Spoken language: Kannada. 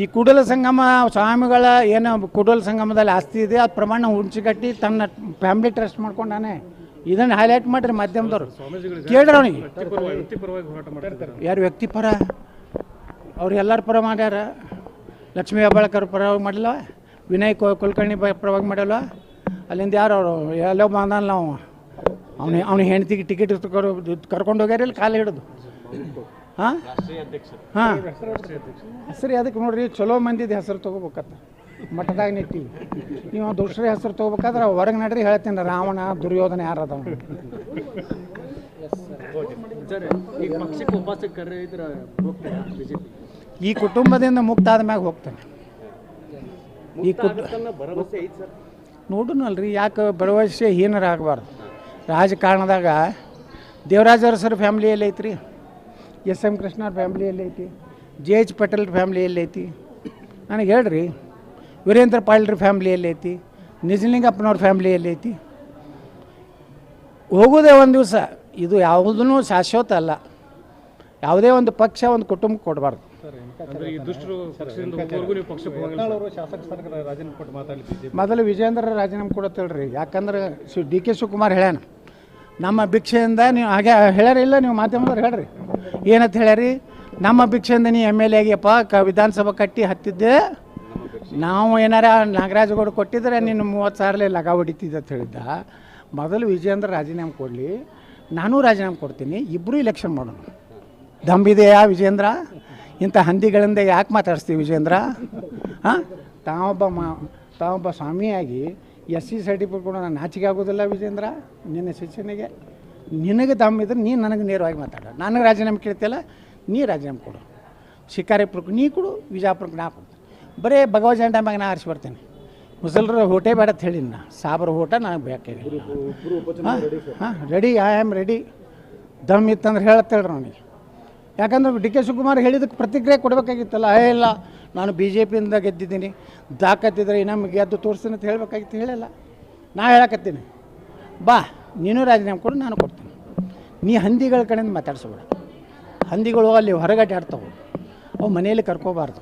ಈ ಕೂಡಲ ಸಂಗಮ ಸ್ವಾಮಿಗಳ ಏನು ಕೂಡಲ ಸಂಗಮದಲ್ಲಿ ಆಸ್ತಿ ಇದೆ ಅದು ಪ್ರಮಾಣ ಹುಂಚಿಗಟ್ಟಿ ತನ್ನ ಫ್ಯಾಮಿಲಿ ಟ್ರಸ್ಟ್ ಮಾಡ್ಕೊಂಡಾನೆ. ಇದನ್ನು ಹೈಲೈಟ್ ಮಾಡ್ರಿ ಮಾಧ್ಯಮದವ್ರು. ಕೇಳ್ರಿ ಯಾರು ವ್ಯಕ್ತಿ ಪರ ಅವ್ರು ಎಲ್ಲರ ಪರ ಮಾಡ್ಯಾರ? ಲಕ್ಷ್ಮೀ ಹೆಬ್ಬಾಳ್ಕರ್ ಪರವಾಗಿ ಮಾಡಿಲ್ಲ ವಿನಯ್ ಕುಲಕರ್ಣಿ ಪರವಾಗಿ ಮಾಡಲ್ಲ ಅಲ್ಲಿಂದ ಯಾರು ಅವರು? ಎಲ್ಲೋ ಬಂದಲ್ಲ ನಾವು. ಅವನ ಅವನ ಹೆಂಡತಿಗೆ ಟಿಕೆಟ್ ಕರ್ಕೊಂಡು ಹೋಗ್ಯಾರ ಇಲ್ಲಿ ಕಾಲು ಹಿಡಿದು? ಹಾಂ? ಹಾಂ. ಹೆಸರು ಅದಕ್ಕೆ ನೋಡ್ರಿ? ಚಲೋ ಮಂದಿದ ಹೆಸರು ತಗೋಬೇಕತ್ತ. ಮಠದಾಗ ನಿಟ್ಟಿ. ನೀವು ದುಷ್ಟ್ರ ಹೆಸರು ತೊಗೋಬೇಕಾದ್ರೆ ಹೊರಗೆ ನಡ್ರಿ ಹೇಳ್ತೀನಿ. ರಾವಣ ದುರ್ಯೋಧನ ಯಾರದವ ಈ ಕುಟುಂಬದಿಂದ ಮುಕ್ತ ಆದ ಮ್ಯಾಗ ಹೋಗ್ತಾನೆ. ಈ ನೋಡುನಲ್ರಿ ಯಾಕೆ ಭರವಸೆ ಹೀನರಾಗಬಾರ್ದು? ರಾಜಕಾರಣದಾಗ ದೇವರಾಜ ಅರಸರ ಫ್ಯಾಮಿಲಿ ಎಲ್ಲಿ ಐತ್ರಿ. ಎಸ್ ಎಂ ಕೃಷ್ಣವ್ರ ಫ್ಯಾಮ್ಲಿ ಎಲ್ಲಿ ಐತಿ ಜೆ ಎಚ್ ಪಟೇಲ್ ಫ್ಯಾಮ್ಲಿ ಎಲ್ಲಿ ಐತಿ ನನಗೆ ಹೇಳ್ರಿ ವೀರೇಂದ್ರ ಪಾಳ್ರ ಫ್ಯಾಮ್ಲಿ ಎಲ್ಲಿ ಐತಿ ನಿಜಲಿಂಗಪ್ಪನವ್ರ ಫ್ಯಾಮ್ಲಿ ಎಲ್ಲಿ ಐತಿ ಹೋಗೋದೇ ಒಂದು ದಿವಸ ಇದು ಯಾವುದೂ ಶಾಶ್ವತ ಅಲ್ಲ. ಯಾವುದೇ ಒಂದು ಪಕ್ಷ ಒಂದು ಕುಟುಂಬಕ್ಕೆ ಕೊಡಬಾರ್ದು. ಅಂದ್ರೆ ಈ ದುಷ್ಟರು ಪಕ್ಷದಿಂದ ಹೋಗೋವರೆಗೂ ನೀವು ಪಕ್ಷಕ್ಕೆ ಹೋಗಲ್ಲ ಅವರು ರಾಜೀನಾಮೆ ಕೊಟ್ಟು ಮಾತಾಡಲಿ ಬಿಜೆಪಿ ಮೊದಲು ವಿಜೇಂದ್ರ ರಾಜೀನಾಮೆ ಕೊಡತ್ತೇಳ್ರಿ ಯಾಕಂದ್ರೆ ಶಿ ಡಿ ಕೆ ಶಿವಕುಮಾರ್ ಹೇಳ್ಯಾನ ನಮ್ಮ ಭಿಕ್ಷೆಯಿಂದ ನೀವು ಹಾಗೆ ಹೇಳ್ಯಾರ ಇಲ್ಲ ನೀವು ಮಾಧ್ಯಮದವ್ರು ಹೇಳ್ರಿ. ಏನಂತ ಹೇಳ್ಯಾರಿ? ನಮ್ಮ ಭಿಕ್ಷೆಯಿಂದ ನೀ ಎಂ ಎಲ್ ಎ ಆಗಿಯಪ್ಪ, ಕ ವಿಧಾನಸಭಾ ಕಟ್ಟಿ ಹತ್ತಿದ್ದೆ. ನಾವು ಏನಾರ ನಾಗರಾಜಗೌಡ ಕೊಟ್ಟಿದ್ರೆ ನೀನು ಮೂವತ್ತು ಸಾವಿರಲೇ ಲಗ ಹೊಡಿತಿದ್ದೆ ಅಂತ ಹೇಳಿದ್ದ. ಮೊದಲು ವಿಜೇಂದ್ರ ರಾಜೀನಾಮೆ ಕೊಡಲಿ, ನಾನು ರಾಜೀನಾಮೆ ಕೊಡ್ತೀನಿ ಇಬ್ಬರೂ ಇಲೆಕ್ಷನ್ ಮಾಡೋಣ. ದಂಬಿದೆಯಾ ವಿಜೇಂದ್ರ ಇಂಥ ಹಂದಿಗಳಿಂದ ಯಾಕೆ ಮಾತಾಡಿಸ್ತೀವಿ ವಿಜೇಂದ್ರ ಹಾಂ? ತಾವೊಬ್ಬ ಮಾ, ತಾವೊಬ್ಬ ಸ್ವಾಮಿಯಾಗಿ ಎಸ್ ಸಿ ಸರ್ಟಿಫಿಕೇಟ್ ಕೊಡೋಣ ನಾಚಿಕೆ ಆಗೋದಿಲ್ಲ ವಿಜೇಂದ್ರ ನಿನ್ನ ಶಿಕ್ಷಣಿಗೆ. ನಿನಗೆ ದಮ್ ಇದ್ರೆ ನೀನು ನನಗೆ ನೇರವಾಗಿ ಮಾತಾಡೋ. ನನಗೆ ರಾಜೀನಾಮೆ ಕೇಳ್ತಿಯಲ್ಲ, ನೀ ರಾಜೀನಾಮೆ ಕೊಡು. ಶಿಕಾರಿಪುರಕ್ಕೆ ನೀ ಕೊಡು, ವಿಜಾಪುರಕ್ಕೆ ನಾ ಕೊಡು ಬರೀ ಜಂಡ ಮ್ಯಾಗ ನಾ ಆರಿಸಿ ಬರ್ತೀನಿ. ಮುಸಲ್ರ ಹೋಟೆ ಬೇಡ ಅಂತ ಹೇಳಿ ನಾ. ಸಾಬ್ರ ಹೋಟ ನನಗೆ ಬೇಕಾಗಿ ಹಾಂ ಹಾಂ ರೆಡಿ ಐ ಆಮ್ ರೆಡಿ ದಮ್ ಇತ್ತಂದ್ರೆ ಹೇಳತ್ತೇಳ್ರಿ ನನಗೆ ಯಾಕಂದ್ರೆ ಡಿ ಕೆ ಶಿವಕುಮಾರ್ ಹೇಳಿದಕ್ಕೆ ಪ್ರತಿಕ್ರಿಯೆ ಕೊಡಬೇಕಾಗಿತ್ತಲ್ಲ? ಏ, ಇಲ್ಲ, ನಾನು ಬಿ ಜೆ ಪಿಯಿಂದ ಗೆದ್ದಿದ್ದೀನಿ. ದಾಖತ್ತಿದ್ರೆ ನಮಗೆ ಗೆದ್ದು ತೋರಿಸ್ತೀನಿ ಅಂತ ಹೇಳಬೇಕಾಗಿತ್ತು, ಹೇಳಲ್ಲ. ನಾ ಹೇಳಕತ್ತೀನಿ. ಬಾ. ನೀನು ರಾಜೀನಾಮೆ ಕೊಡು, ನಾನು ಕೊಡ್ತೀನಿ. ನೀ ಹಂದಿಗಳ ಕಡೆಯಿಂದ ಮಾತಾಡ್ಸಬೇಡ. ಹಂದಿಗಳು ಅಲ್ಲಿ ಹೊರಗಡೆ ಆಡ್ತಾವೆ. ಅವು ಮನೆಯಲ್ಲಿ ಕರ್ಕೋಬಾರ್ದು.